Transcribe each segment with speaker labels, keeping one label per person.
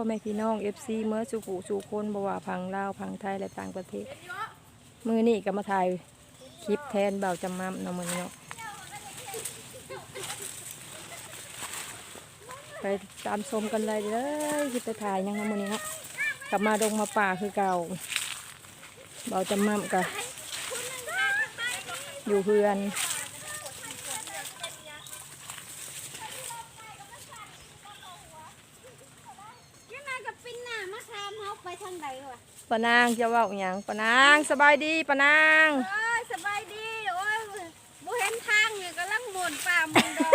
Speaker 1: พ่อแม่พี่น้อง FC เมื่อสุขุสู่คนบ่ว่าพังลาวพังไทยและต่างประเทศ มือนี่ก็มาถ่ายคลิปแทนเบาจำมั่มเนาะมื้อนี้เนาะไปตามชมกันเลยเด้อคิดไปถ่ายยังเนาะมือนี้เนาะกลับมาดงมาป่าคือเก่าเบาจำมั่มก็อยู่เพื่อน
Speaker 2: ยังไงกับปิ้นหน้ามาทำเฮา ไปทางใดวะ
Speaker 1: ปานางจะเว่าอหย่างปานางสบายดีปานาง
Speaker 2: โอ้ยสบายดีโอ้ยบ่เห็นทางเนี่ยกำลังหมุนป่าหมุนดง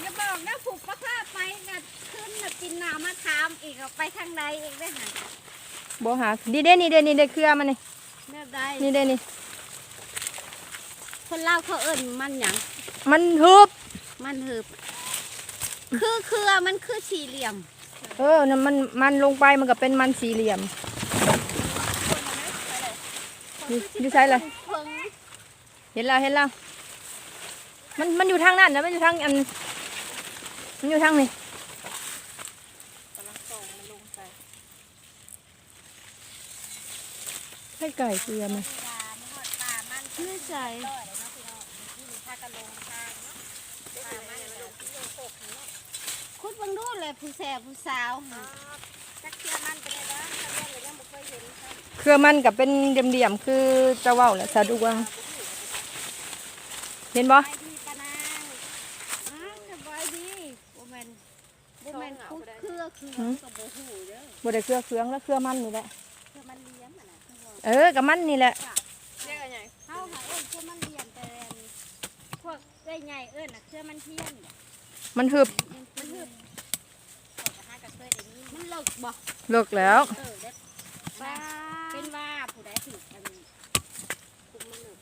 Speaker 2: อย่าบอกนะผูกประพาไปน่ะขึ้นน่ะปิ้นหน้ามาทำอีกเอาไปทางใดอีกได้อหา
Speaker 1: บ่หาดีเด้นี่เด้นี่เด้เครือมันนี่
Speaker 2: แนวใด
Speaker 1: นี่เด้นี่
Speaker 2: คนเล่าวเขาเอิ้นมันหยัง
Speaker 1: มันฮึบ
Speaker 2: มันหืบคือเครือมันคือสี่เหลี่ยม
Speaker 1: เออนั่นมันมันลงไปมันก็เป็นมันสี่เหลี่ยมอยู่อยู่ใช่เลย
Speaker 2: เพิ่ง
Speaker 1: เห็นแล้วเห็นแล้วมันมันอยู่ทางนั้นนะมันอยู่ทางอันมันอยู่ทางนี่ให้ไก่เกลือไหม
Speaker 2: ไม่ใช่ คุดเบังดูเลยผู้แสบผู้สาวจักเทียมันเป็นไงบ้างทะเบียนหรือยังบ่เคยเห็นครับ
Speaker 1: เครือมันกับเป็นเหลี่ยมๆคือเจะว่าวแหละสะดวงเห็นบ่
Speaker 2: สบายดีปะนางอ้าวสบายดีบ่แม่นบ่แม่นคุดเครือคือก็บ่ฮู้เด้อ
Speaker 1: บ่ได้เครือเครื่องแล้วเครือมันนี่แหละ
Speaker 2: เครือมันเลี้ยงอะนะคือว่า
Speaker 1: เออกับมันนี่แหละ
Speaker 2: เฮาหาเอิ้นเครือมันเลี้ยงแต่พวกเอ้ยใหญ่เอิ้นน่ะเครือมันเทียน
Speaker 1: มันฮึบ
Speaker 2: มันฮึบมันเลิกบ่
Speaker 1: เลิกแล้ว
Speaker 2: เออเด็ดป้าเป็นว่าผู้ใดถูกอันคุมมันเลิก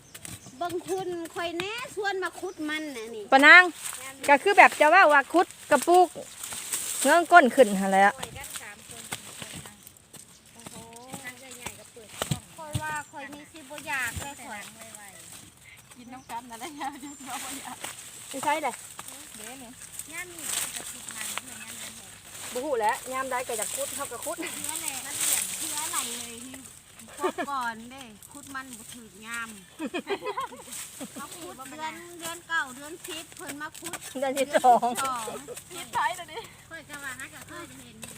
Speaker 2: เบิ่งคุณข่อยแน่ชวนมาคุดมันน่ะนี่
Speaker 1: ปะนางก็คือแบบจะว่าว่าคุดกระปุกเงื้องก้นขึ้นหั่นแหล้ว
Speaker 2: ข่อยกันสามคนโอ้โหทางใหญ่ๆก็เปิดกล้องข่อยว่าข่อยมีสิบ่อยากเลยข่อย
Speaker 3: กินน้ำกันอะไรอย่างเงี้ยจะเอาไปอะ
Speaker 1: ไม่ใช่เลย
Speaker 3: เดี๋ยวนี่
Speaker 2: ย่ามนี่จะคุดมันเพื่อนย่ามเดินหง
Speaker 1: บุหูแล้วยามใดก็จะคุดเท่ากับคุด
Speaker 2: เชื้อแหละมันเปลี่ยนเชื้ออะไรเลยนี่พบก่อนเด้คุดมันบ่ถึกยามเขาคุดเดือนเดือนเก้าเดือนสิบเพิ่นมาคุด
Speaker 1: เดือนที่สอง
Speaker 2: สอง
Speaker 3: คิดไทยเลยดิ
Speaker 2: เคยจะว่าฮักก็เคยเห็นอยู่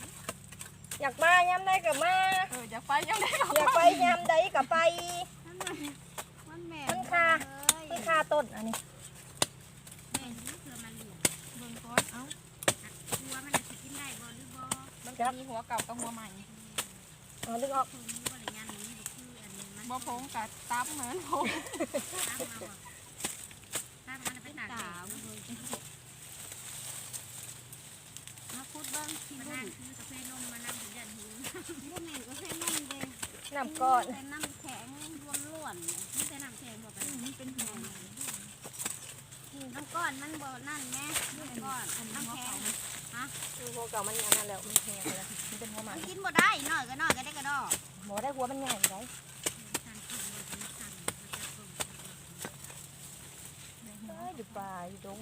Speaker 1: อยากมายามใดก็มา
Speaker 3: เอออยากไปยังได้ก็
Speaker 1: อยากไปยามใดก็ไป
Speaker 2: นั่นมันมันแม่
Speaker 1: มันค่ะ
Speaker 2: เลย
Speaker 1: คือคาต้นอันนี้
Speaker 2: แม่นี่คือมันเหลี่ยม
Speaker 3: เบิ่งก้ อนเอ้า
Speaker 2: หัวมันน่ะกินได้บ่หรือบ่
Speaker 3: มันจะมีหัวเก่ากับหัวใหม่
Speaker 1: เอาดึงออก
Speaker 2: คือบ่ได้ยันนี่บ่คืออันนี้มัน
Speaker 3: บ่พงกับตับเหมือนพง
Speaker 2: ตั้งเอาตั้งมันเป็นตากมาพูดเบิ่งที่บุญคือกาแฟนมมานำยันหูบ่แม่นกาแฟนมเด้
Speaker 1: น้ำก้อน
Speaker 2: แต่น้ำแข็งรวมล้วนๆนี่แต่น้ำแข็งบ่ไปมันเป็นหัว น้ำก้อนมันบ่นั่นแม่น้ำก้อนน้ำแข็ง
Speaker 1: คือหัวเก่ามันอันนั้นแล้วมันแห้งแล้วมันเป็นหัวมัน
Speaker 2: มันกินบ่ได้น้อยก็น้อยก็ได้ก็ดอก
Speaker 1: หมอได้หัวมันใหญ่ไรเอ้ยอยู่ป่าอยู่ดง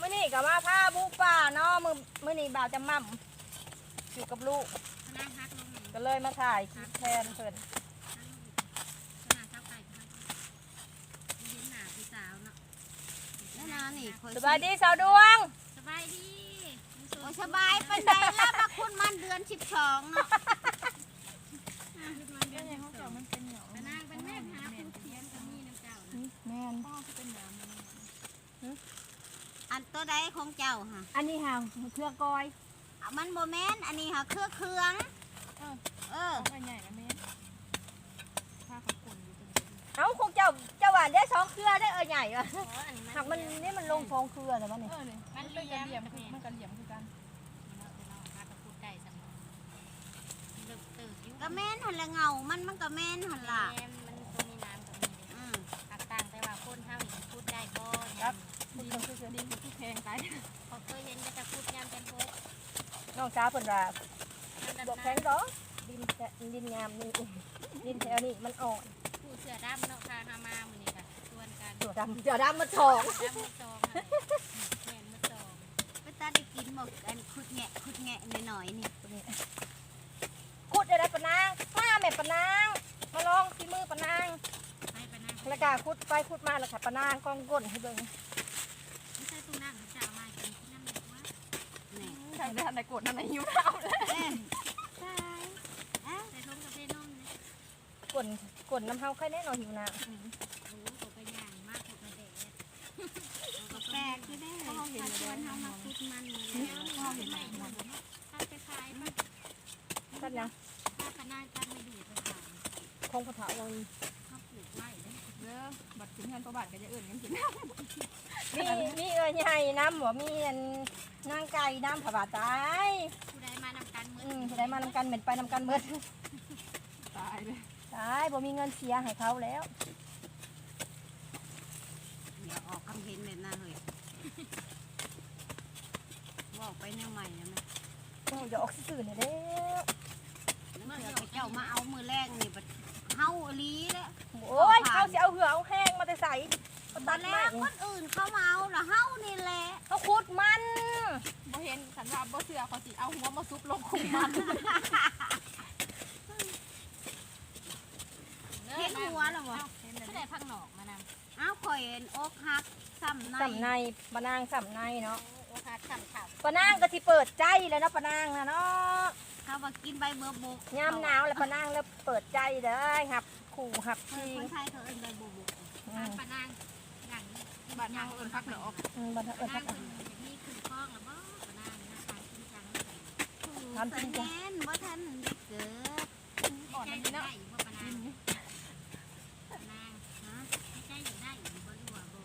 Speaker 1: มื่อนี้ก็มาพาบุกป่าเนาะมือมื่อนี้บ่าวจะมั่มอยู่กับลูก
Speaker 2: ก็
Speaker 1: เลยมาถ่ายคลิปแทนเพิ่น
Speaker 2: นางเจ้าไก่เห็นหน้าพี่สาวเนาะ นั่นน่ะนี่คอย
Speaker 1: สบายดีสาวดวง
Speaker 2: สบายดีโอ้ยสบายปานใดแล้วมาคุณมันเดือน12เนาะ
Speaker 3: เดี๋ยวยังเขาเก่ามันเป็นเหนียวนา
Speaker 2: งเป็นแม่หาผู้เขียนก็มีน้ำเจ้านะ
Speaker 1: แม่น
Speaker 3: พ่อก็เป็นหนาม
Speaker 2: อันตัวใดของเจ้าฮะ
Speaker 1: อันนี้ห่างเครือกอย
Speaker 2: อะมันบ่แม่นอันนี้ค่ะเครือเครื่อง เออ
Speaker 3: เขาไปใหญ่ละเมตรผ้าเขาขนอยู่ตรงนี้
Speaker 1: เอ้าคงเจ้าเจ้าหวานได้สองเครือได้เออใหญ่อะ
Speaker 2: อ๋ออันนี้
Speaker 1: หักมันนี่มันลงสองเครือแต่ว่านี่
Speaker 3: เออนี่มันเป็นกระเหลี่ยมคือมันกระเหลี่ยมคือกัน
Speaker 2: ก็แม่นหันละเงา มันมันก็แม่นหันละ
Speaker 4: มันตัวมีน้ำกับมี
Speaker 2: อืม
Speaker 4: ผักต่างแต่ว่าคนเฮานี่พูดได้บ่
Speaker 3: ครับดินคือดินคือแพงไป
Speaker 4: เขาเคยเห็นก็จะพูดยามเป็นพก
Speaker 1: น้องสาวเพิ่นว่า
Speaker 4: มันดำ
Speaker 1: บอกแข็ง
Speaker 4: น้ำ
Speaker 1: ดอกดินแท้ดินงามนี่ดินแถวนี้มันอ่อน
Speaker 4: ผู้เสือดำเนาะพาหามามื้อนี้ก็ชวนกัน
Speaker 1: เสือดำเสือดำมันทอง
Speaker 4: ดำมือจองค่ะ
Speaker 2: แม่นมาสอง
Speaker 5: ไปตาได้กินหมกอันขุดแงะขุดแงะหน่อยๆนี่
Speaker 1: ขุดได้ได้ปะนางมาแม่ปะนางมาลองฝีมือปะนาง
Speaker 2: ไปปะนะ
Speaker 1: แล้วก็ขุดไปขุดมาแล้วค่ะปะนางกองก้นให้เบิ่ง
Speaker 2: ไม่ใช่ตู้นั่งเขาจะเอามากินที่นั่นเลยว่า
Speaker 5: นี่
Speaker 3: ใช่ได้ทันในกดนั่นในหิวน้ำเลย
Speaker 5: เอ้ย
Speaker 2: ใช่เอ้าใส่ทงกับเพนมนะ
Speaker 1: ก้ นก้นน้ำเฮาใครแน่นอนหิวน้
Speaker 2: โอ้โหเขาไปย่างมากเขาไปแดด
Speaker 5: แปลกคือได้เลยถ้าชวนเฮามาขุดมันมาแล้ว
Speaker 2: พ่อเห็นไหมหมดถ้าไปขายมันำ
Speaker 1: ตัดยัง
Speaker 2: ถ้าพนักงานไม่ดีไปขาย
Speaker 1: คงพะเถาเอาอีก
Speaker 2: เขาปลูกไว้เลย
Speaker 3: เด้อบัตรถึงเงินประบาทก็จะเอื่นกันกิน
Speaker 1: มีมีเอ้ยใหญ่น้ำหัวมีอันนางไก่น้ำผาบาตาย
Speaker 2: ผู้ใดมานำกันเมื่
Speaker 1: อืมผู้ใดมานำกันเหม็นไปนำกันเบิด
Speaker 3: ตายเลย
Speaker 1: ตายบ่มีเงินเสียให้เขาแล้ว
Speaker 5: อย่าออกคำเห็นแบบนั้นเลยบอกไปแนวใหม่นะแม่
Speaker 1: โอ้ยอย่าออกสื่อๆเนี่ยเด้อ
Speaker 5: แล้วเดี๋ยวเจ้ามาเอามือแรกนี่บัดเฮาอลีแล้ว
Speaker 1: โอ้ยเขาสิเอาเหือเอาแห้งมาแต่ใส่เขา
Speaker 5: ต
Speaker 1: ตั
Speaker 5: อ
Speaker 1: ด
Speaker 5: นแร
Speaker 1: ไม้
Speaker 5: กคนอื่นเขามาเอาละเฮานี่แหละ
Speaker 1: เขาขุดมัน
Speaker 3: บ่เห็นสันว่าบ่เสือเขาสิเอาหัวมาซุปลงคุมมัน
Speaker 5: เห็นหัวแล้วบ่
Speaker 2: ผู้ใดพังหนอกมานำ
Speaker 5: เอาข่อยเห็นอกหักซ้ำใน
Speaker 1: สำในปะนางสำในเนาะ
Speaker 2: โอ้ค่ะขำขำ
Speaker 1: ปะนางก็สิเปิดใจเลยเนาะปะนางนะเนาะ
Speaker 5: เขาว่ากินใบเบอร์บุก
Speaker 1: ยามหนาวแล้วปะนางแล้วเปิดใจเด้อหับขู่หับ
Speaker 5: ค
Speaker 1: จริง
Speaker 5: นไทยเขาเอิ้นใบเบอร์บุก
Speaker 1: อื
Speaker 2: ทาง
Speaker 1: ม
Speaker 2: ปะนางอย่างนี้
Speaker 3: บาดนางเอื่นพักเหนือออก
Speaker 1: อืมบัดเอิ้น
Speaker 2: ปะ
Speaker 1: พั
Speaker 2: นากง
Speaker 1: อะ
Speaker 2: คนอย่างนี้คือคล้องแล้วบ่ปะนางนะทางจริงจัง
Speaker 1: ทำจริงจัง
Speaker 5: แม่นบ่ทันได้เกิด
Speaker 3: อ่อน
Speaker 2: ใจ
Speaker 3: อัน
Speaker 2: อยู่
Speaker 3: นี้เนาะ
Speaker 2: ได้อยู่บ่ปะนางปะนางฮะใจอยู่ได้อยู่บ่รู้ว่าบ่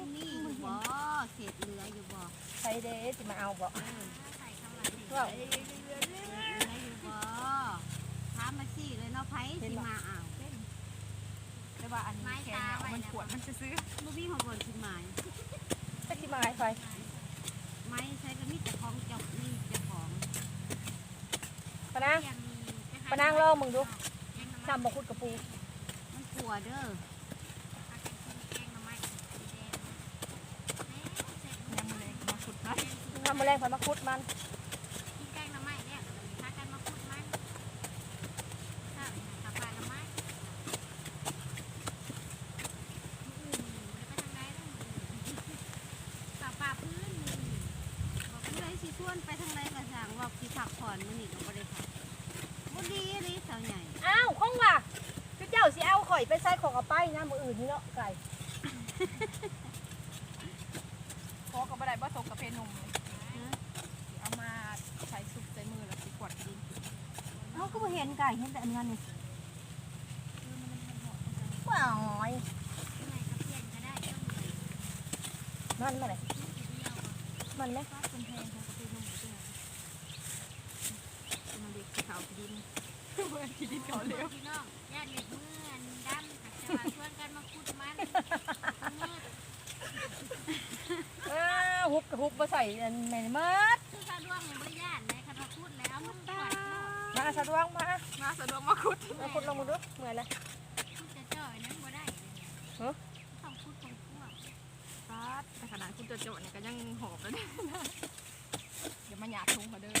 Speaker 5: มันมีอยู่บ่เศษเหลืออยู่บ่
Speaker 1: ใครเด้สิมาเอาบ่
Speaker 2: ใส่ข้ามาสิ
Speaker 1: ว่า
Speaker 5: เศษเหลืออยู่บ่ถามมาสิเลยเนาะไผสิมาเอา
Speaker 3: แต่ว่าอันนี้แค่เนี่ยมันปวดมันจะซื้อ
Speaker 5: บ่มีหัวบนสิมาย
Speaker 1: จะสิมาไฟ
Speaker 5: ไม้ใช้ก็มีแต่ของจ้านี่เจ้าของ
Speaker 1: ปะนาง
Speaker 2: ยัง
Speaker 1: ปะนางลองมึงดูซ้ำบ่ขุดกระปู
Speaker 5: มันกลัวเด้อ
Speaker 3: ยังมือเลยมาขุดนะ
Speaker 1: ทำแมลงไฟมาขุดมัน
Speaker 2: กินแกงหน่อไม้เนี่ยพากันมาพูดมันถ้าขับผ่านหน่อไม้ไปทางไหนต้ป่าพื้น
Speaker 5: บอกผู้ใดสิชวนไปทางใดก็สั่งว่าสิพักผ่อนมื้อนี้ก็บ่ได้พักบ่ดีเลยสาวใหญ่
Speaker 1: อ้าวคงว่าคือเจ้าสิเอาข่อยไปใส่ของเอาไปนะมืออื่นนี่เนาะไก่
Speaker 3: ขอกับบัไดบ่ตกกับเพนุ่มเลยเอามาใส่ซุปใส่มือแล้วสิกวดดิน
Speaker 1: เฮาก็บ่เห็นไก่เห็นแต่อันนั้นนี่ว้าวอย
Speaker 2: ข้างในก็เพียนก็ได้ต้องมี
Speaker 1: มันมาเลย
Speaker 2: ทีเดียว
Speaker 1: มันไหม
Speaker 3: ก็เป็นเพลงของกับเพนมอยู่ด้วยมันเด็กขาวดินเพื่อนที่ดินเขาเร็ว
Speaker 2: พี่น้องญาติเล็กเมื่อนดำหักจะมาชวนกันมาพูดมันมืด
Speaker 1: อ้าวฮุบกับฮุบมาใส่อันแม่นมัด
Speaker 2: สะดวกมา
Speaker 1: มา
Speaker 3: สะดวกมาขุด
Speaker 1: มาขุดลงมาดูเมื่อยแล้ว
Speaker 2: พูดจะจ่อยนั้นบ่ได้ต้องพูดตรงพวก
Speaker 3: ฟาดแต่ขนาดคุณโจโจเนี่ยก็ยังหอบแล้วเนี่ยเดี๋ยวมาหยาดทุงเขาเดิน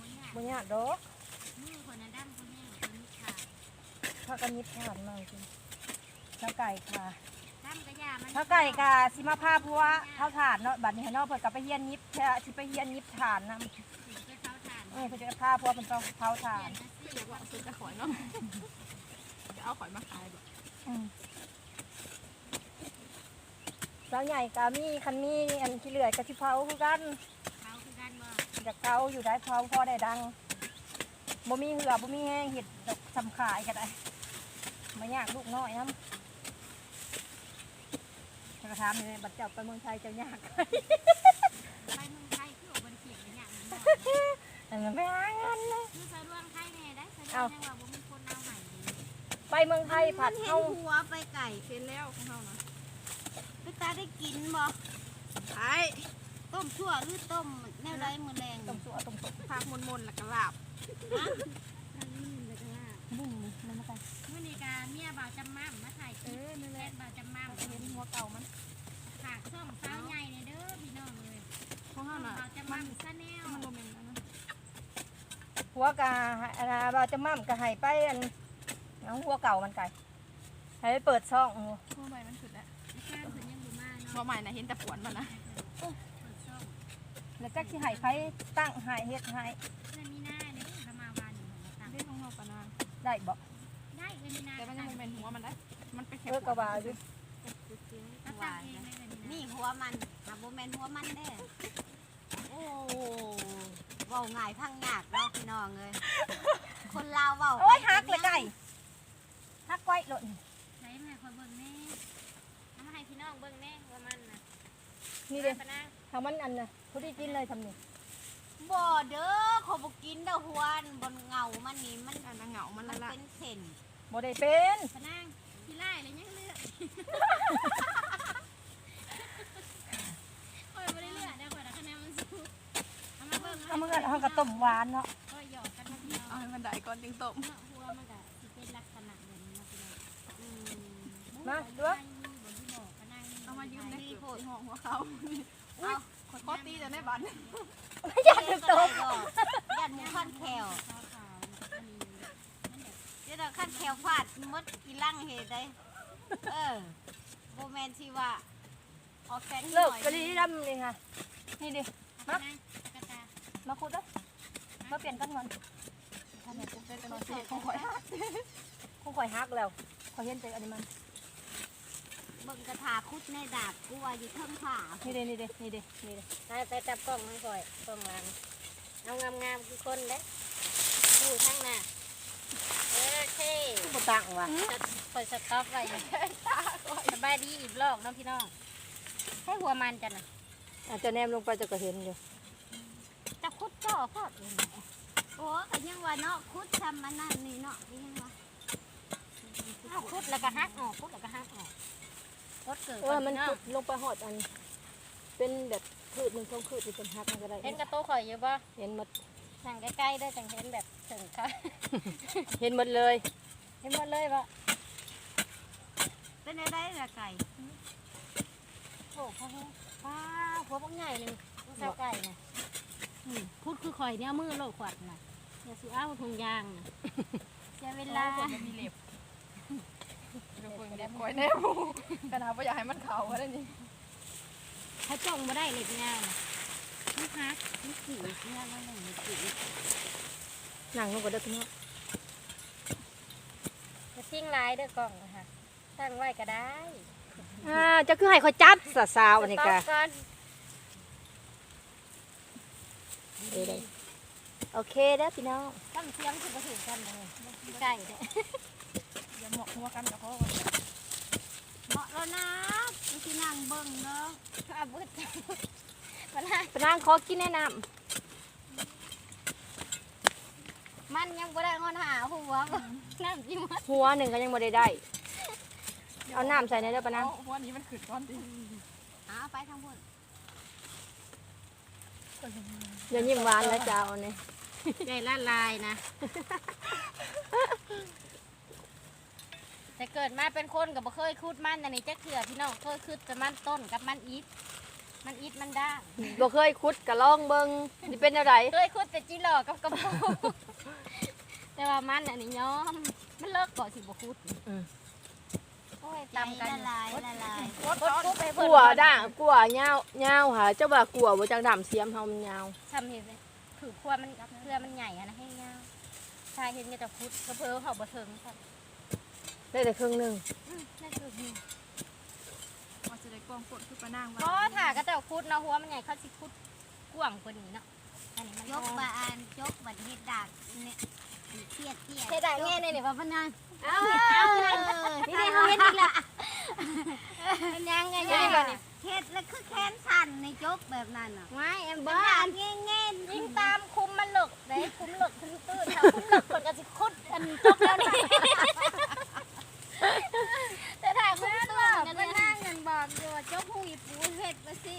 Speaker 2: บ่ยาก
Speaker 1: บ่ยากดอก
Speaker 2: มือคนนั้นดำคนนี้คนนี้ขาด
Speaker 1: ถ้ากันยิบผ่านมาจริงเท่าไก่ค่ะ
Speaker 2: ดำกระยามัน
Speaker 1: เท่าไก่ค่ะสิมาพาพัวเท่าถาดเนาะบัดนี้ให้เนาะเพิ่นก็ไปเฮียนยิบแค่สิไปเฮียนยิบฐานนะ
Speaker 2: ถึงจะเท้าทาน
Speaker 1: เออเพิ่นจะพาพวเพิ่นต้องเผาถ่า
Speaker 2: เปลี่ย
Speaker 1: น
Speaker 2: นนะสิ
Speaker 3: เดี๋ยวว่าซื้อจะขอยเนาะ จะเอาขอยมาขายแบบ
Speaker 1: อืมสาวใหญ่ก็มีคันมีอันที่เหลือก็สิเผาคือกัน
Speaker 2: เขาคือกันบ่
Speaker 1: อยากเผาอยู่ได้เผาพอได้ดังบ่มีเหือบ่มีแห้งเห็ดดอกสำขายก็ได้มายากลูกน้อยน้ำกระทำเลยบัดเจ้าไปเมืองไทยเจ้ายาก
Speaker 2: ไปเมืองไทยคืออบนเขียงอย่างนั้นบ่
Speaker 1: อันนั้นไปหาเงิ
Speaker 2: ข่ได้สดยงว่าบ่มีคนเอาให้
Speaker 1: ไปเมืองไทยผัด
Speaker 5: เห็น
Speaker 1: เข้า
Speaker 5: หัวไปไก่
Speaker 3: เสร็จแล้วขอเฮานะ
Speaker 5: ไปตาได้กินบอ
Speaker 3: ไอ้
Speaker 5: ต้มชั่วหรือต้มแนวไรมือแรง
Speaker 1: ต้มชั่วต้มสั
Speaker 3: วผักมนๆแล้วก็ลาบฮะ
Speaker 1: บุ้งเลยมันมาไป
Speaker 2: มื่อนี้ก็เมียบ่าวจำม่ำมาถ่ายคลิปแม่นบ่าวจำม่ำ
Speaker 3: เห็นหัวเก่ามัน
Speaker 2: ผักช่องสาใหญ่เนี่ยเด้อพี่น้องเลย
Speaker 3: ของเฮาน่ะบ่าวจำม่ำ
Speaker 2: ซะแน่
Speaker 1: หัวกะอันน่ะบ่าวจะมั่มกะให้ไปอันเอาหัวเก่ามันไก่ให้ไปเปิดช่อง
Speaker 3: หัวใหม่มันขึ้นแล้ว
Speaker 4: แค่เพิ่นยังบ่มา
Speaker 3: หัว
Speaker 4: เนาะ
Speaker 3: ใหม่น่ะเห็นแต่ปวนมันนะ
Speaker 4: เปิดซ่อง
Speaker 1: แล้วจักสิให้ไผตั้งให้เฮ็ดให้
Speaker 4: เพิ่นมีหน้าเนี่ยเขามาวันอยู่ต่าง
Speaker 3: เล่นของเราปะนาง
Speaker 1: ได้บ่
Speaker 4: ได้เพิ่นมีหน้า
Speaker 3: แต่มันยังบ่เป็นหัวมันได้มันเป็นแค่
Speaker 1: เออก็ว่าอยู่
Speaker 4: ก็ตั้งเองได้เพิ่นมีหน้า
Speaker 2: นี่หัวมันหาโบแมนหัวมันเด้อโอ้ เว้าง่ายพังยากเนาะพี่น้องเลยคนลาวเว้า
Speaker 1: โอ้ยหักเลยไก่หักไว้โลด
Speaker 4: ใช้มาคอยเบิ่งแน่เอามาให้พี่น้องเบิ่งแน่ว่ามันน่ะ
Speaker 1: นี่เด้
Speaker 4: ปะนาง
Speaker 1: ทำมันอันน่ะผู้ที่กินเลยทำนี่
Speaker 2: บ่เด้อขอยบ่กินเด้อหัวอันบนเงามันนี่มัน
Speaker 3: อันนั้นเหงามัน
Speaker 2: มั
Speaker 3: ละ
Speaker 2: น
Speaker 3: ละ
Speaker 2: เป็นเส้น
Speaker 1: บ่ได้เป็น
Speaker 4: ปะนางพี่ไล่เลยยังเลือกคอยบ่ได้เลือกเดี๋ยวคอยนะคะแนนมันสู้ เอามาเบิ่ง
Speaker 1: เอามือกันเอากระต้มหวานเนาะ
Speaker 4: ก็หยอกกันมาพี่น้อง
Speaker 3: เอาให้มันได้ก่อนจึงต้ม
Speaker 4: เนาะหัวมันก็สิเป็นลักษณะแบบนี้เนาะพี่น้องอืม
Speaker 1: มาดู
Speaker 4: บ่ที่บอกปะนาง
Speaker 3: เอามายืมได้เกือบหัวหัวเขาอุ้ยขอขอตีแต่ในบัน
Speaker 1: อยากจะ
Speaker 2: ก็
Speaker 1: ต้
Speaker 2: ได้
Speaker 1: ม
Speaker 2: ก็ยันหมูขั้นแขว
Speaker 4: ขาวๆอันนี้มันแบบ
Speaker 2: เดี๋ยวเราขั้นแขวฟาดมดอีหลังเฮ็ดได้เออโบแมนที่ว่าออกแสงห
Speaker 1: เลิ
Speaker 2: น่
Speaker 1: ก
Speaker 2: อย
Speaker 1: กะลีดำนี่ค่ะนี่ดิ
Speaker 4: ปะนางกระตา
Speaker 1: มาคุดเด้อมาเปลี่ยนกันก่อน
Speaker 3: ทำไมจะเป็นตัวสีของข่อย
Speaker 1: คงข่อยฮักแล้วข่อยเห็นใจอันนี้มัน
Speaker 2: เบิ่งกระถาคุดในดาบกลัวอยู่เทิงผา
Speaker 1: นี่เด้นี่เด้นี่เด้นี่เด้
Speaker 2: ใส่ใส่จับกล้องให้ก่อยกล้องหลังเอางามๆคือคนเด้อยู่ทางหน้าเออเท่
Speaker 1: บ่ต่างว่ะ
Speaker 2: คอยสต็อกไว้อยู่สบายดีอีกรอบเน้องพี่น้องให้หัวมันจันน่ะ
Speaker 1: อาจจะแนมลงไปจะก็เห็นอยู่
Speaker 2: จะ คุดจ่อพอดเลยนะโอ้ก็ยังว่าเนาะคุดทำมันนั่นนี่เนาะนี่ยังว่าเอาคุดแล้วก็หักออกคุดแล้วก็หักออกรถเกิด
Speaker 1: เออมันขุดลงไปหอดอัน เป็นแบบคืดหนึ่งสองคืดเป็นฮักมันก็ได้
Speaker 2: เห็นกระโตข่อยอยู่บ่
Speaker 1: เห็นหมด
Speaker 2: นั่งใกล้ๆเด้อจังเห็นแบบถึงค่ะ
Speaker 1: เห็นหมดเลย
Speaker 2: เห็นหมดเลยบ่เป็นอะไรล่ะไก่โอ้พ่อป้าหัวบักใหญ่เลยลูกสาวไก่น่ะ อืมพูดคือข่อยเนี่ยมือโลกขวัดน่ะอย่าสิเอาถุงยางน่ะเสียเว
Speaker 3: เว
Speaker 2: ลา
Speaker 3: ลามีเล็บเดี๋ยวเพิ่งเล็บก้อยแน่บูกระดาษว่าอยากให้มันเข่าอะไรนี่
Speaker 2: เขาจ้องมาได้เลยงานน่ะมันฮักมันสีงานมันหนึ่งมันสี
Speaker 1: หนังลงก็ได้ทุกเนาะ
Speaker 2: จะทิ้งลายเด้อกล่องนะคะตั้งไว้ก็ได้
Speaker 1: อ่าจะคือให้เขาจับสาวๆอันนี้กะ
Speaker 2: ก่อน
Speaker 1: เอ้ยได้โอเคเด้อพี่น้อง
Speaker 2: ตั้งเสียงคือประถึงกันเลยใกล้เด้อ
Speaker 3: อย่าเหมาะหัวกันกับพ่อ
Speaker 2: เหมาะแล้วนะไม่ใช่นั่งเบิ่งเนาะ
Speaker 4: อาบุตรปะนาง
Speaker 1: ปนางขอกินแนะน
Speaker 4: มันยังบ่ได้งอนหาหัวบ่น้ำจิ้มำ
Speaker 1: หัวหนึ่งก็ยังบ่ได้ได้ เอาน้ำใส่ในเด้อปนาง
Speaker 3: หัวนี้มันขึ้นก้อนดิ
Speaker 2: หาไปทางพุ่น
Speaker 1: อย่ายิ้มหวานแล้วจ้าเอาเนี่ย
Speaker 2: ใจละลายนะ แต่เกิดมาเป็นคนกับบ่เคยคูดมันอันนี้จะเถื่อพี่น้องเคยคูดแต่มันต้นกับมันอีทมันอีทมันด่าง
Speaker 1: บ่เคยคุดกะลองเบิ่งสิเป็นอะไร
Speaker 2: เคยคูดแต่จีหลอกกับกระโปรงแต่ว่ามันอันนี้ย้อม มันเลิกก่อนสิบ่คูดโอ้ย ตำกันละลายละลาย
Speaker 3: ก้อนก้อน
Speaker 2: ไป
Speaker 1: ก
Speaker 2: เพิ่น
Speaker 1: ลัวด่างกลัวยาวยาวหาเจ้าว่ากลัวบ่จังดำเสียมเฮามันยาว
Speaker 2: ทำเห็นไหมถือครัวมันเครือมันใหญ่อะนะให้ยาวชายเห็นก็จะคูดกระเพอเขาบ่เทิงครับ
Speaker 1: ได้แต่ครึ่งหนึง
Speaker 2: อืมนั่นคือหิว
Speaker 3: มันจะได้กองกดคือปลานาง
Speaker 2: ก็ถ้าก็จะคูดเนาะหัวมันใหญ่เขาสิคูดกว้างกว่านี้เนาะอันนี้มัน
Speaker 5: ยกบาอันยกบัดเฮ็ดดากเนี่ยเทียดเทียด
Speaker 2: เฮ็ดได้แง่เนี่ยนี่ว่าพนัน
Speaker 5: เอานี่ได้เขาเฮ็ดอีกล้ว
Speaker 2: เป็นยังไง
Speaker 1: นี่
Speaker 2: ยัง
Speaker 1: บัดนี้
Speaker 5: เฮ็ดแล้วคือแขนสั่นในยกแบบนั้นน่ะ
Speaker 2: ไม่อัน
Speaker 5: บ้า
Speaker 2: บ้าน
Speaker 5: เงี้ยเงี้ย
Speaker 2: ยิงตามคุมมันหลกได้คุมหลกคุมตื้นถ้าคุมหลกคนก็สิคุดอันจกแล้วนี่แต่ถ้าคุมตื้น
Speaker 5: จะ
Speaker 2: ก็
Speaker 5: ไป
Speaker 2: ได้
Speaker 5: นั่งกันบอกอยู่ว่าเจ้าผู้อีปูเฮ็ดมาสิ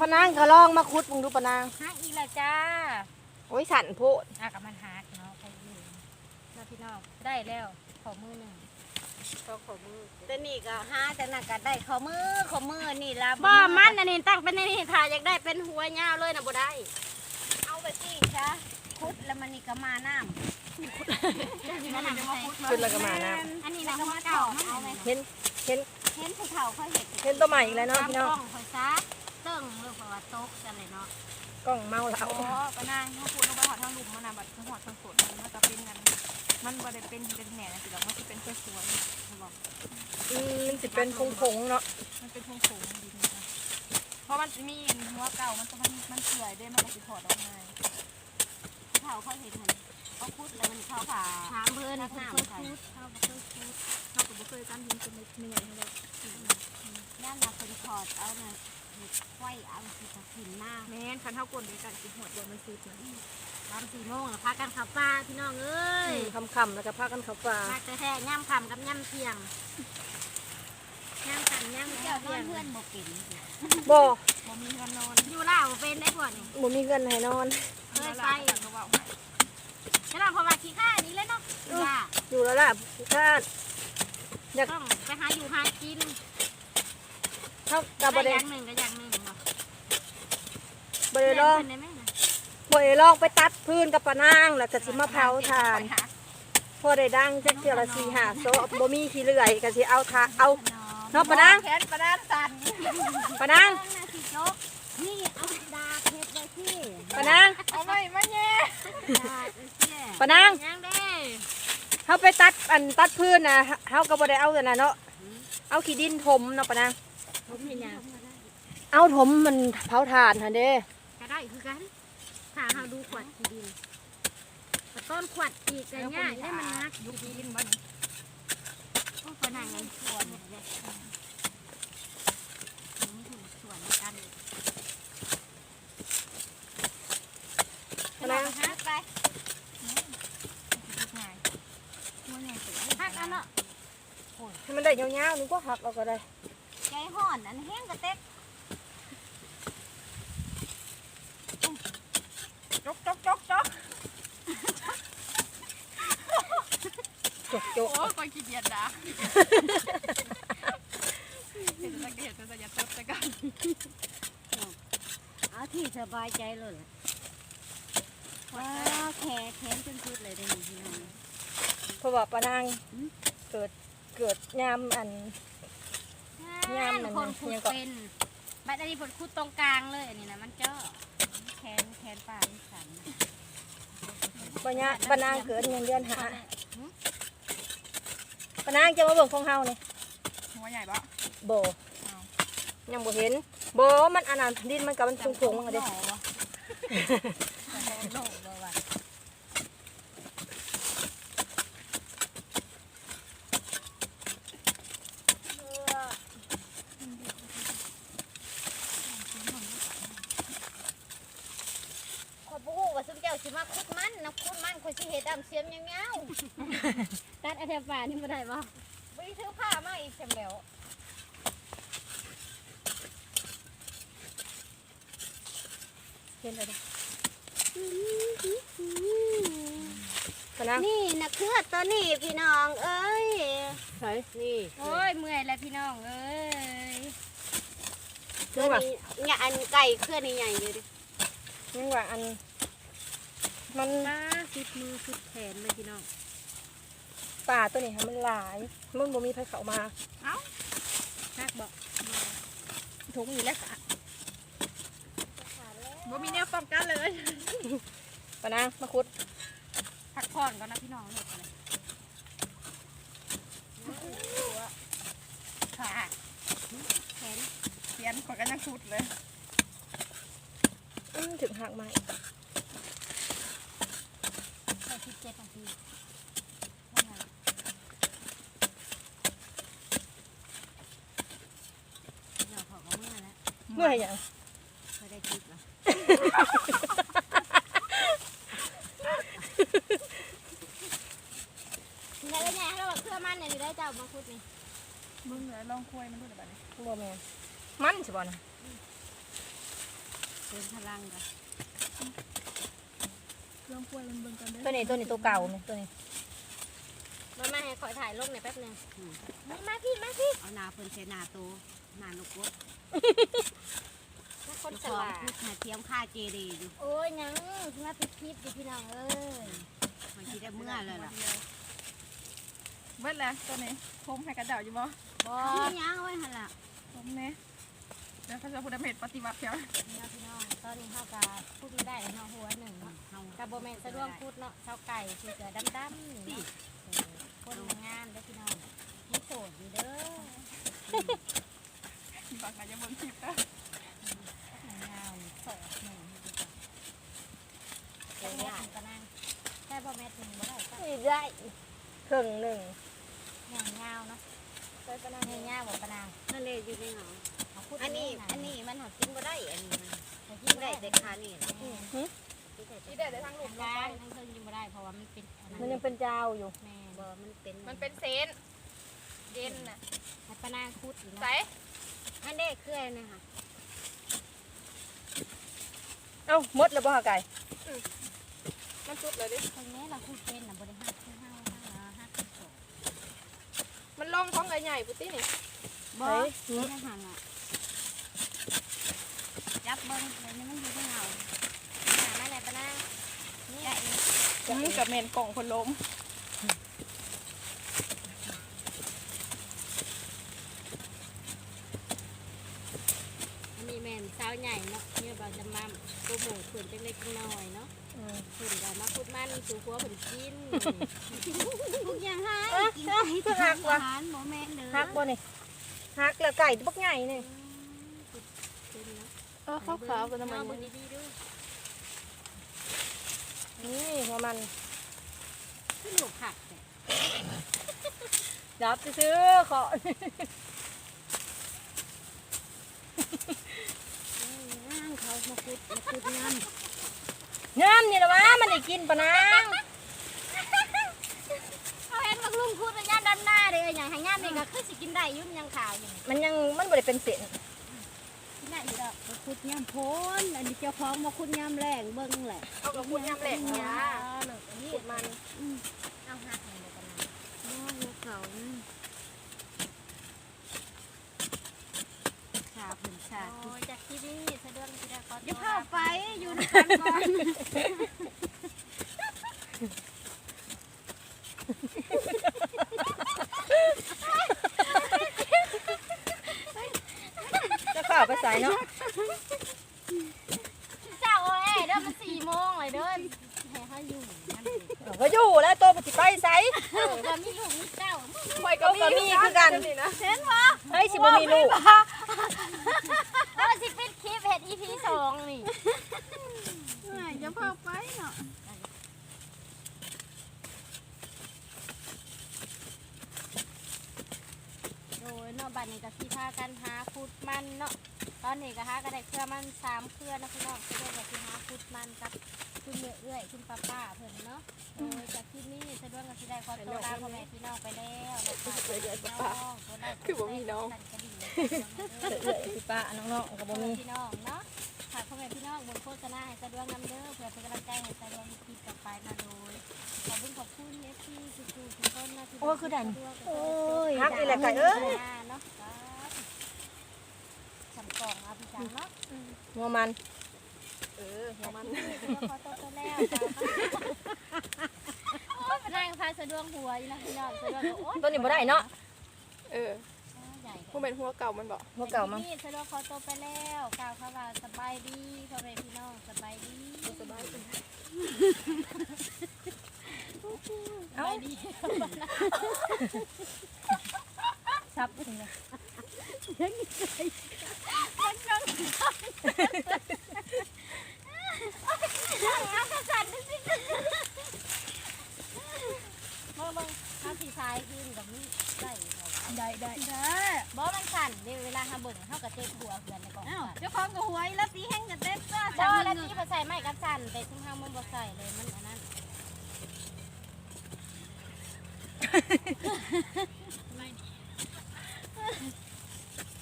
Speaker 1: ปนางก็ลองมาคุดมึงดูปนาง
Speaker 2: ฮักอีละจ้า
Speaker 1: โอ้ยสั่นโพด
Speaker 2: อะกับมันฮักเนาะไปอยู่แล้วพี่ น้องได้แล้วขอมือหนึ่งขอขอมือ
Speaker 5: แต่นี่ก็หาแต่น่ะก็ได้ข้อมือข้อมือนี่ล่ะ
Speaker 2: บ่มันอันนี้ตั้งเป็นนี่ถ่ายอยากได้เป็นหัวยาวเลยนะบ่ได้
Speaker 5: เอาไปสิซะ
Speaker 2: ค
Speaker 5: คุดแล้วมันนี่ก็มาน้ำ
Speaker 3: นี่มันจะมาพูดมา
Speaker 1: ชุดแล้วก็มานะ
Speaker 5: อันนี้นะหัวเก่าเอาไหม
Speaker 1: เห็นเห็น
Speaker 5: เห็นผู้เฒ่าเขาเห็น
Speaker 1: เห็นตัวใหม่อีกแล้วเนาะพี่น้อง
Speaker 5: กล้องคอยซักเติ้งเรื่องว่าตกกันเลยเนาะ
Speaker 1: กล้องเมาแล้ว
Speaker 3: โอ้ไปนั่งเขาพูดลงไปหอดทางหลุมมันนะบัดเขาหอดทางสดมันก็เป็นกันมันบ่ได้เป็นเป็นแหน่นะสิหรอกมันจะเป็นสวยๆเขาบอก
Speaker 1: อืมสิเป็นผงๆเนาะ
Speaker 3: มันเป็นทงสูงดินนะเพราะมันมีหัวเก่ามันต้องมันมันเปื่อยได้มันก็สิถอดออกง่าย
Speaker 5: ผู้เฒ่าเขาเห็นมันเขาคุดแล้วมันเขาผ่าถามเพื่อนน้ำใส่
Speaker 3: เขาก็เคยพูดเขาก็บ่เคยตามยินเป็นเนื้อให้เรา
Speaker 5: ย่านมาเป็นถอดเอาเนี่ย ไฟเอาสิตะขินหน้า
Speaker 3: แม่นคันเท่ากลนด้วยกันสิหัวโดนมันสุดนะ
Speaker 5: ตามสี่โมงแล้วพากันขับฟ้าพี่น้องเอ้ย
Speaker 1: คำๆแล้วก็พากันเข้าป่า
Speaker 5: มากแต่แท้ย่ำคำกับย่ำเที่ยงย่ำกันย่ำเที่ยงเพื่อนบอกกิน
Speaker 1: บ่
Speaker 3: บ่มีเงินนอน
Speaker 5: อยู่ล่าวเป็นได้บ่นี่
Speaker 1: บ่มีเงินให้นอน
Speaker 5: เคยไป
Speaker 3: เขาบอก
Speaker 5: ฉลองพอมาขี้ข้านี้เลยเนาะว่า
Speaker 1: อยู่แล้วล่ะคาด
Speaker 5: ต้องไปหาอยู่หากิน
Speaker 1: เท่ากับบ่
Speaker 5: ได้
Speaker 1: ได้
Speaker 5: อย่างหนึ่งก็อย่างหนึ่งเนาะ
Speaker 1: บ่ได้ลอง
Speaker 5: ได้ไหมน่ะ
Speaker 1: บ่ได้ลองไปตัดพื้นกับปะนางแล้วก็สิมาเผาถ่านพอได้ดังจักเทื่อละ4 5โซะบ่มีขี้เลื่อยก็สิเอาทาเอาเนาะปะนาง
Speaker 3: แขนประดานสั่น
Speaker 1: ปะนาง
Speaker 5: ต้องนะสิโจกนี่เอาดาบเพชรไว้ที่
Speaker 1: ปะนาง
Speaker 3: เอาไม่มาแย่
Speaker 5: ดาบไอ้เชี่ย
Speaker 1: ปะนาง
Speaker 5: ยังได้
Speaker 1: เฮาไปตัดอันตัดพื้นน่ะเฮาก็บ่ได้เอาแต่น่ะเนาะเอาขี้ดินถมเนาะปะนาง
Speaker 5: ผมเห็นยัง
Speaker 1: เอาถมมันเผาถ่านหั่นเด้
Speaker 5: ก็ได้คือกันถ้าเราดูขวดที่ดินแต่ต้นขวดอีกก็ง่ายได้มันนัก
Speaker 3: ยุคยินบ่นี่
Speaker 5: โอ้คนนั่งเงินส่วนเนี่ยเลยนี่ถึงส่วนกัน
Speaker 1: ปะนาง
Speaker 5: ฮักไป
Speaker 3: ยุคง่าย
Speaker 5: ฮักเอาเนาะ
Speaker 1: ให้มันได้ยาวๆนึกว่าหักเอาก็ได้
Speaker 5: ใจห่อนอันแห้งกระเต็ก
Speaker 3: จกจกจกจก
Speaker 1: จกจก
Speaker 3: โอ้ยคนขี้เกียจด่าเห็นสังเกตจะอย่าตดแต่กัน
Speaker 5: เอาที่สบายใจเลยว้าแขนแขนจนสุดเลยได้หนึ่งทีน้อง
Speaker 1: เพราะว่าปะนางเกิดเกิดยามอัน ยามนั่นน่ะ
Speaker 5: คนขุด
Speaker 1: ยังก็
Speaker 5: เป็นบัดอันนี้ผลขุดตรงกลางเลยอันนี้นะมันเจ้าแขนแขนปลาอีสัน
Speaker 1: ปะนางปะนางเกิดเงินเดือนหาปะนางจะมาเบิ่งของเฮานี่
Speaker 3: หัวใหญ่ปะ
Speaker 1: บ่ยังบ่เห็นบ่มันอันนั้นดินมันกับมันสูงๆมันเด้
Speaker 5: โลกบ่ว่า
Speaker 2: คนบ่ฮู้ว่าซุมเจ้าสิมาคุดมันนะคุดมันข่อยสิเฮ็ดดำเสียมยาว
Speaker 5: ตัดอั นเทปลานี่บ่ได้บ่
Speaker 2: ๆบ่ได้ซื้อผ้ามาอีกซั่นแล้ว
Speaker 1: เห็นแล้วเด้ปะนาง
Speaker 5: นี่นะเครือตัวนี้พี่น้องเอ้ย
Speaker 1: ใส่นี่
Speaker 5: โอ้ยเมื่อยแล้วพี่น้องเอ้ย
Speaker 1: นึกว่า
Speaker 5: เนี่ยอันไก่เครือนี่ใหญ่อยู่ดิ
Speaker 1: นึกว่าอันมัน
Speaker 5: ป้าสุดมือสุดแขนเลยพี่น้อง
Speaker 1: ป่าตัวนี้ค่ะมันหลาย มันบ่มีไผเข้ามา
Speaker 5: ฮักบ่
Speaker 1: ถุงอยู่แล้วค่ะ
Speaker 3: บ่มีแนวป้องกันเลย
Speaker 1: ปะนางมาขุด
Speaker 3: พักผ่อนก่อนนะพี่น้องหมดเลยค่ะ
Speaker 5: แขน
Speaker 3: เขียนขอยกันยังสุดเลย
Speaker 1: อื้อถึงหักไม้
Speaker 5: ใส่สิบเจ็ดนาทีเราขอเมื่อแล้ว
Speaker 1: เมื่อยหยัง
Speaker 5: ไม่ได้คิดหรอไงไงเราบอกเครือมันเนี่ยได้เจ้ามาคุดนี่
Speaker 3: มึงเหลือลองคุยมันดูหน่อยบัดนี้
Speaker 1: บ่แม่นมันสิบ่นะ
Speaker 5: เติมพลังกัน
Speaker 3: ลองคุยมันเบิ่งกันเด้
Speaker 1: ตัวนี้ตัวนี้ตัวเก่าไหมตัวนี้
Speaker 5: มามาให้ขอถ่ายรูปหน่อยแป๊บนึงมาพี่มาพี่เอาหนาเพิ่นใช้หนาโตหนานกก ด
Speaker 2: คนฉ
Speaker 5: สลา
Speaker 2: ลาด
Speaker 5: ดหาเทียมค่าเจดีอยู่
Speaker 2: โอ้ยยังมาปิดคลิปดิพี่น้องเอ้ย
Speaker 5: มันสิได้เมื่อเลยล่ะ
Speaker 3: เบิดแล้วตัวนี้คมให้กระเดาอยู่บ่
Speaker 2: บอ
Speaker 5: มีหยังไว้หั่นล่ะ
Speaker 3: คมเนี่ยเดี๋ยวเขาจะพูดดาเมจปฏิบัติเพียว
Speaker 2: พี่น้องพี่น้องตอนนี้เฮากะพูดไม่ได้เนาะหัวหนึ่งเนาะ
Speaker 5: เฮา
Speaker 2: กับโบแมนสะดวกพูดเนาะชาวไก่คือเสือดำๆนี่เนาะเออคนงามเด้อพี่น้องมีโสดอยู่เด้อ
Speaker 3: มี บางการจะบนคลิปนะ
Speaker 2: งามโสดหนึ่งเดี๋ยวได้ก็นั่งแค่โบแมนถึงบ่ได้ก็
Speaker 1: นี่ได้ครึ่งหนึ่ง
Speaker 2: งามงาวเนาะเต้ยปะนางงามบ่ปะนาง
Speaker 5: นั่นเลยอยู่ในเฮา
Speaker 2: เอาพูด
Speaker 5: อันนี้
Speaker 2: อั
Speaker 5: อั
Speaker 2: น
Speaker 5: น
Speaker 2: นี้
Speaker 5: นี้มันหากินบ่ได้อันนี้มัน
Speaker 2: แต่
Speaker 5: กิ
Speaker 2: ที่
Speaker 5: น
Speaker 2: ได้
Speaker 5: ได้
Speaker 2: แต่
Speaker 5: แต่คานี่นะ
Speaker 3: ที่ได้แต่ทางหลุมลง
Speaker 2: กา
Speaker 3: ไป
Speaker 2: รทั้งเพิ่งยังบ่ได้เพราะว่ามันเป็นอันนั้น
Speaker 1: มันยังเป็นเจ้าอยู่
Speaker 2: แม่
Speaker 5: บ่มันเป็น
Speaker 3: มันเป็นเซนเย็นน่ะ
Speaker 2: ให้ปะนางพูดอยู่
Speaker 3: ใส่
Speaker 2: เนาะ
Speaker 5: อันนี้คืออันนี้ค่ะ
Speaker 1: เอ้าหมดแล้วบ่ฮะไก่
Speaker 3: มันจุดเลยดิ
Speaker 2: ตรงนี้เราพูดเป็นน่ะบ่ได้ฮักคือเฮาเฮาฮักคือโสด
Speaker 3: มันลงท้องใหญ่ๆปุ๊ตี้นี่
Speaker 5: บ่
Speaker 1: เฮ้ย
Speaker 5: ไม่ได้หั่นอะจับเบิ่งเลยนี่มันอยู่ในเฮา
Speaker 2: หามาไหนปะนางนี่
Speaker 3: อืมกับเมนกล่องคนล้ม
Speaker 2: อันนี้แม่นสาวใหญ่เนาะเนี่ยเราจะมาโปรโมทเพิ่นจังเล็ กจังน้อยเนาะ
Speaker 1: อืม
Speaker 2: เพิ่นก็มาพูดมันสู่หัวเพิ่นกิน
Speaker 5: ทุกอย่างให้
Speaker 1: เอ้ย
Speaker 5: กิน
Speaker 1: เอ้ยคือหัก
Speaker 5: อาวะหารบ่แม่นเด้อ
Speaker 1: หักบ่นี่หักแล้วไก่ตัวบักใหญ่นี่
Speaker 2: เป็นเนาะ
Speaker 3: เออขาวๆเป็นทำไม
Speaker 2: เอา
Speaker 3: เนี่
Speaker 2: เบิ่ง
Speaker 3: ย
Speaker 2: ดีๆดู
Speaker 1: นี่หัวมัน
Speaker 2: ขึ้นลูกผักแต่
Speaker 1: จับซื้อๆขอ
Speaker 5: นั่งเขามาคุดมาคุดงาม
Speaker 1: งามนี่ละวะมันได้กินปะนาง
Speaker 2: เอาเห็นว่าลุงพูดว่าย่านดำหน้าเด้ออย่างให้ย่านนี่ก็คือสิกินได้อยุ่มยังขาวอยู่
Speaker 1: มันยังมันบ่ได้เป็นเส้น
Speaker 2: กินได้อยู่ดอก
Speaker 5: มาคุดยามโพนอันนี้เจ้าของมาคุดยามแรงเบิ่งแหละ
Speaker 3: เอากับคุณยำแหลก
Speaker 2: อ๋
Speaker 3: นะ
Speaker 2: อหนึ่งอันนี้
Speaker 3: ขุดมัน
Speaker 2: เอาหักให้เลยปะนาง
Speaker 5: บ่หัวเขา นะชาเพิ่นชา
Speaker 2: โอ้ยจากที่นี่สะดวกสิได้ขอ
Speaker 5: อย่า
Speaker 2: ตัว
Speaker 5: เข้าไปอยู่ในกันก่อน
Speaker 1: จะข้าวไปใส่เนาะ
Speaker 2: เจ้าโอ้ยเด้อมันสี่โมงเลยเด้อให้เขาอยู่นั่นเอง
Speaker 1: เอาก็อยู่แล้วตัวมันสิไปใส่
Speaker 2: เออว่ามีลูกมีเต้า
Speaker 3: คอยก็มี
Speaker 1: มีคือกัน
Speaker 3: นี่นะ
Speaker 2: เห็นบ่
Speaker 1: เฮ้ยสิบ่มีลูก
Speaker 2: เออสิปิดคลิปเห็ด EP สองนี่
Speaker 5: อย่าเข้าไปเนาะ
Speaker 2: โดยเนาะบัดนี้ก็สิพากันหาขุดมันเนาะตอนนี้ก็หาก็ได้เครือมันสามเครือนะพี่น้องก็ได้ก็สิหาขุดมัน กับคุณเอื้อยๆคุณป้าป้าเพิ่นเนาะโดยจากคลิปนี้สะดวกก็สิได้ขอตัวลาพ่อแม่พี่น้องไปแล้วนะคะพี่น้องกดไลค์กดแชร์
Speaker 3: คือบ่มีน้อง
Speaker 2: สั่นกระดิ่ง
Speaker 1: เอื้อยๆสิป้าน้องๆก็บ่มี
Speaker 2: พี่น้องเนาะฝากพ่อแม่พี่น้องบนโฆษณาให้สะดวกนำเด้อเพื่อเป็นกำลังใจให้สะดวกมีคลิปต่อไปนะโดยขอบคุณขอบคุณเอฟซีทุกๆทุกคนนะที่
Speaker 1: โอ้คือดัน
Speaker 2: โอ้
Speaker 1: ยฮักอีแหละไก่เอ้ย
Speaker 2: เนาะสำกล่องเอาพี่จังเนาะ
Speaker 1: หัวมัน
Speaker 3: เออหัวมัน
Speaker 2: ขอตัวตัวแล้วโอ้ยเป็นนางพาสะดวกหัวอยู่นะพี่น้องสะดวกโอ้ย
Speaker 1: ตัวนี้บ่ได้เนาะ
Speaker 3: เออ
Speaker 2: ใหญ่
Speaker 3: ผู้เป็นหัวเก่ามันบอก
Speaker 1: หัวเก่ามัน
Speaker 2: นี่สะดวกขอตัวไปแล้วกล่าวคำว่าสบายดีพ่อแม่พี่น้องสบายดี
Speaker 3: สบายดี
Speaker 2: สบายดี
Speaker 1: ซับไปถึงเลย
Speaker 2: เบิ่ง เบิ่งถ้าสีซ้ายขึ้นกับนี่ได้
Speaker 1: ได้ได้
Speaker 5: เด้อ
Speaker 2: บ่มันสั่นเดี๋ยวเวลาหาเบิ่งเฮาก็เจ็บหัวเพื่อนในกล่อง
Speaker 5: อ้าว
Speaker 2: สั่น
Speaker 5: เจ้าของก็หวยแล้วตีแห้งกันเต้นก็
Speaker 2: บ่แล้วที่บ่ใส่ไม้กับสั่นแต่ซุมเฮามันบ่ใส่เลยมันอันนั้น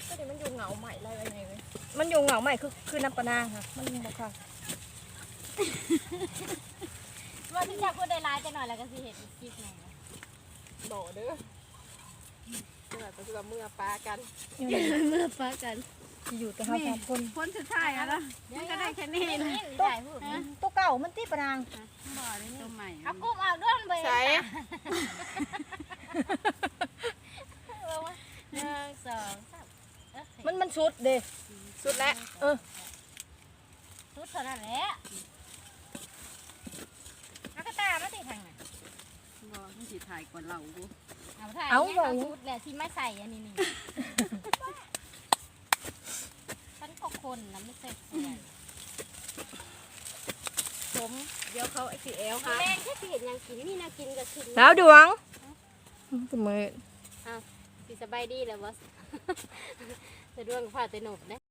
Speaker 3: ก็เดี๋ยวมันอยู่เหงาใหม่อะไรไงเว้ย
Speaker 1: มันอยู่เหงาใหม่คือคือน้ำปะนางค่ะ มันบ่ค่ะ
Speaker 2: ว่าที่จะพูดได้หลายจังหน่อยแล้วก็สิเฮ็ดอีกคลิปหนึง
Speaker 3: บอกเด้อเมื่อก็คือเมื่อปลากัน
Speaker 1: อยู่นี่
Speaker 5: เมื่อฟ้ากัน
Speaker 1: สิอยู่แต่เฮาสามคน
Speaker 5: คนสุดท้ายอะนะมันก็ได้แค่นี้เลย
Speaker 2: ได้พูด
Speaker 1: ตัวเก่ามันติปราง
Speaker 5: บ่ได้ตัวใหม่
Speaker 2: เอากุ้มเอาด้วยมันไป
Speaker 3: ใส่
Speaker 2: หนึ่งสองสามเอ้ย
Speaker 1: มันมันสุดเด้
Speaker 3: สุดแล้ว
Speaker 2: ชุดเท่านั้นแหละเอากระตามาติทางไหน
Speaker 5: บ่มันสิถ่ายกว่าเรากู
Speaker 2: เอาถ่าย
Speaker 1: เอา
Speaker 2: เนี่ย
Speaker 1: บ่
Speaker 2: เอาชุดแหละที่ไม่ใส่อันนี้นี่ฉันก็คนนะไม่ใส่เสื้อ
Speaker 5: ผมเดี๋ยวเขาไอ้สิเอลค่ะ
Speaker 2: แม่งแค่สิเห็นยังกินนี่นะกินกับกิน
Speaker 1: สาวดวงเสมอ
Speaker 2: สิสบายดีแล้วบอสสะดวกกับผ่าแต่หนบนะ